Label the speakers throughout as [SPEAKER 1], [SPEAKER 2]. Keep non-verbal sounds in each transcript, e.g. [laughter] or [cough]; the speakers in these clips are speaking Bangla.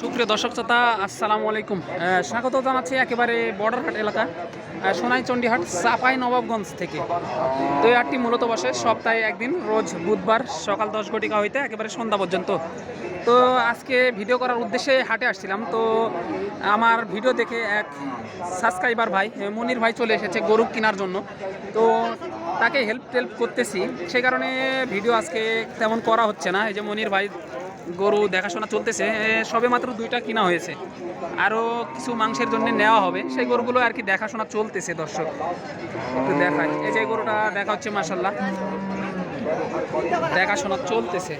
[SPEAKER 1] সুপ্রিয় দর্শক শ্রোতা আসসালামু আলাইকুম। স্বাগত জানাচ্ছি একেবারে বর্ডারহাট এলাকা আহ, সোনাইচন্ডীহাট চাপাই নবাবগঞ্জ থেকে। তো এই হাটটি মূলত বসে সপ্তাহে একদিন রোজ বুধবার সকাল দশ ঘটিকা হইতে একেবারে সন্ধ্যা পর্যন্ত। তো আজকে ভিডিও করার উদ্দেশ্যে হাটে আসছিলাম। তো আমার ভিডিও দেখে এক সাবস্ক্রাইবার ভাই মনির ভাই চলে এসেছে গরু কেনার জন্য। তো তাকে হেল্প টেল্প করতেছি। সেই কারণে ভিডিও আজকে তেমন করা হচ্ছে না। এই যে মনির ভাই গরু দেখাশোনা চলতেছে সবে মাত্র দুইটা কিনা হয়েছে। আরও কিছু মাংসের জন্য নেওয়া হবে। সেই গরুগুলো আর কি দেখাশোনা চলতেছে, দর্শক। একটু দেখাই। এই যে গরুটা দেখা হচ্ছে মাসাল্লাহ দেখাশোনা চলতেছে।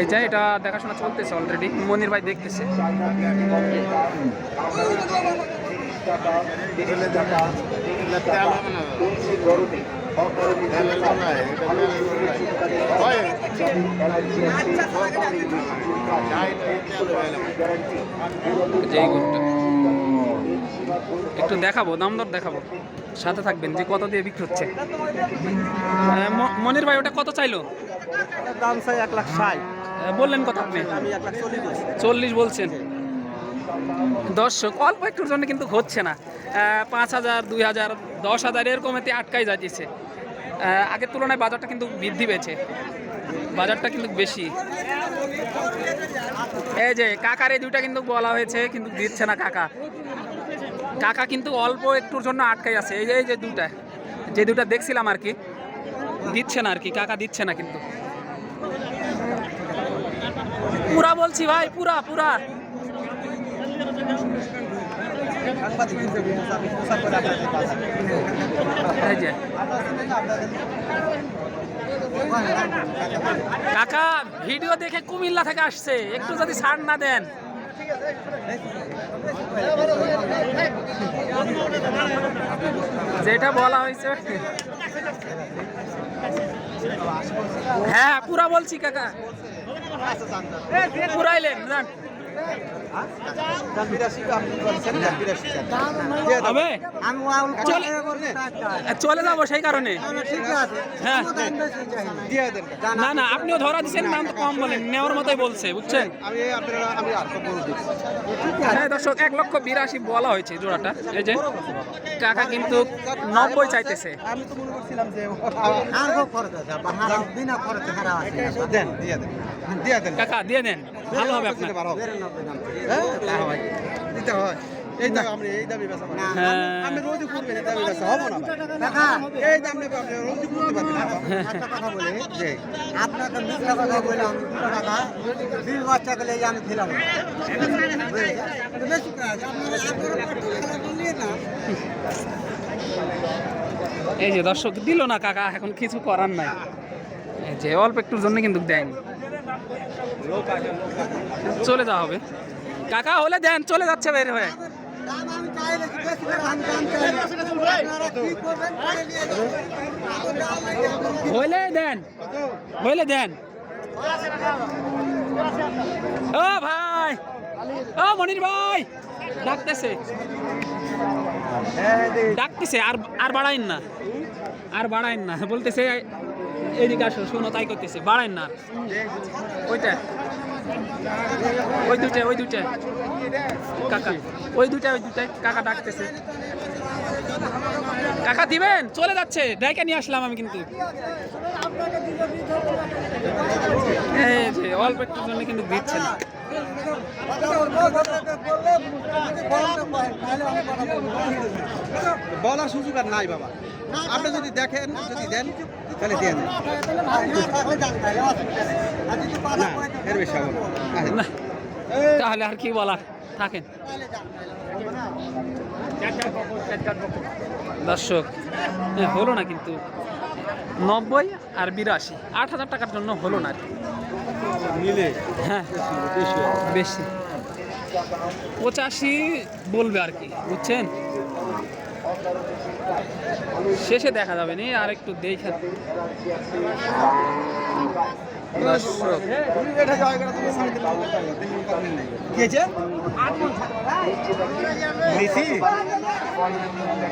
[SPEAKER 1] এই যে এটা দেখাশোনা চলতেছে অলরেডি মনির ভাই দেখতেছে। একটু দেখাবো দাম দর দেখাবো। সাথে থাকবেন যে কত দিয়ে বিক্রি হচ্ছে। মনির ভাই ওটা কত চাইলো?
[SPEAKER 2] দাম চাই এক লাখ ষাট।
[SPEAKER 1] বললেন কত আপনি।
[SPEAKER 2] চল্লিশ
[SPEAKER 1] বলছেন। দর্শক, অল্প একটুর জন্য কিন্তু হচ্ছে না। পাঁচ হাজার, দুই হাজার, দশ হাজার এরকমতে আটকাই যাচ্ছে। আগের তুলনায় বাজারটা কিন্তু বৃদ্ধি পেয়েছে। বাজারটা কিন্তু বেশি। এই যে কাকার এই দুইটা কিন্তু বলা হয়েছে, কিন্তু দিচ্ছে না কাকা। কাকা কিন্তু অল্প একটুর জন্য আটকাই আছে। এই যে এই যে দুটা যে দুটা দেখছিলাম আর কি, দিচ্ছে না আর কি, কাকা দিচ্ছে না কিন্তু। পুরা বলছি ভাই, পুরা পুরা। কাকা, ভিডিও দেখে কুমিল্লা থেকে আসছে। একটু যদি ছাড় না দেন। যেটা বলা হয়েছে। হ্যাঁ পুরা বলছি কাকা। পুরাইলেন চলে- যাব সেই কারণে। হ্যাঁ। না না, আপনিও ধরা দিচ্ছেন দাম কম বলেন। নেওয়ার মতোই বলছে, বুঝছেন? হ্যাঁ দর্শক, এক লক্ষ বিরাশি বলা হয়েছে জোড়াটা। এই যে, কাকা কিন্তু নব্বই চাইতেছে।
[SPEAKER 2] আমি তো মনে করছিলাম যে দিয়ে দেন।
[SPEAKER 1] ভালো হবে আপনার।
[SPEAKER 2] দিতে হ্যাঁ। দিতে হয়। এই দাম আপনি এই দামে বেচা পারেন
[SPEAKER 1] হ্যাঁ।
[SPEAKER 2] আপনি রোজই করবেন এই দামে বেচা হব না? ভাই। এই দাম নেবে আপনি রোজই করতে পারবেন [laughs]
[SPEAKER 3] একটা কথা বলি
[SPEAKER 2] জি
[SPEAKER 3] আপনাকে মিথ্যা কথা বললাম দুটো টাকা। বিশ বাচ্চাকে লেগে আমি খেলাম বেশি কাজ। আপনারা আপনারা খেলাটা নিয়ে না।
[SPEAKER 1] এই যে দর্শক দিল না কাকা এখন কিছু করার নাই। যে অল্প একটুর জন্য কিন্তু দেয়নি। চলে যাওয়া হবে। কাকা, হলে দেন, চলে যাচ্ছে বের হয়ে। হইলে দেন হইলে দেন। ও ভাই, ও মনির ভাই, ডাকতেছে। ডাকতেছে, আর আর বাড়াইন না। আর বাড়াইন না, বলতেছে এদিকে আসো, শোনো, তাই করতেছে। বাড়াইন না। ওইটা। ওই দুইটা ওই দুইটা। কাকা, ওই দুইটা ওই দুইটা। কাকা ডাকতেছে। কাকা, দিবেন? চলে যাচ্ছে। ডাইকে নিয়ে আসলাম আমি কিন্তু। অল্প একটুর জন্য কিন্তু দিচ্ছে না।
[SPEAKER 2] বলার সুযোগ আর নাই বাবা। আপনি যদি দেখেন যদি দেন তাহলে দেন। না এর বেশি না।
[SPEAKER 1] তাহলে আর কি বলার? থাকেন। দর্শক এ, হলো না কিন্তু। নব্বই আর বিরাশি আট হাজার টাকার জন্য হলো না আর কি। হ্যাঁ বেশি। পঁচাশি বলবে আর কি বুঝছেন? শেষে দেখা যাবে নি আর একটু দেখা।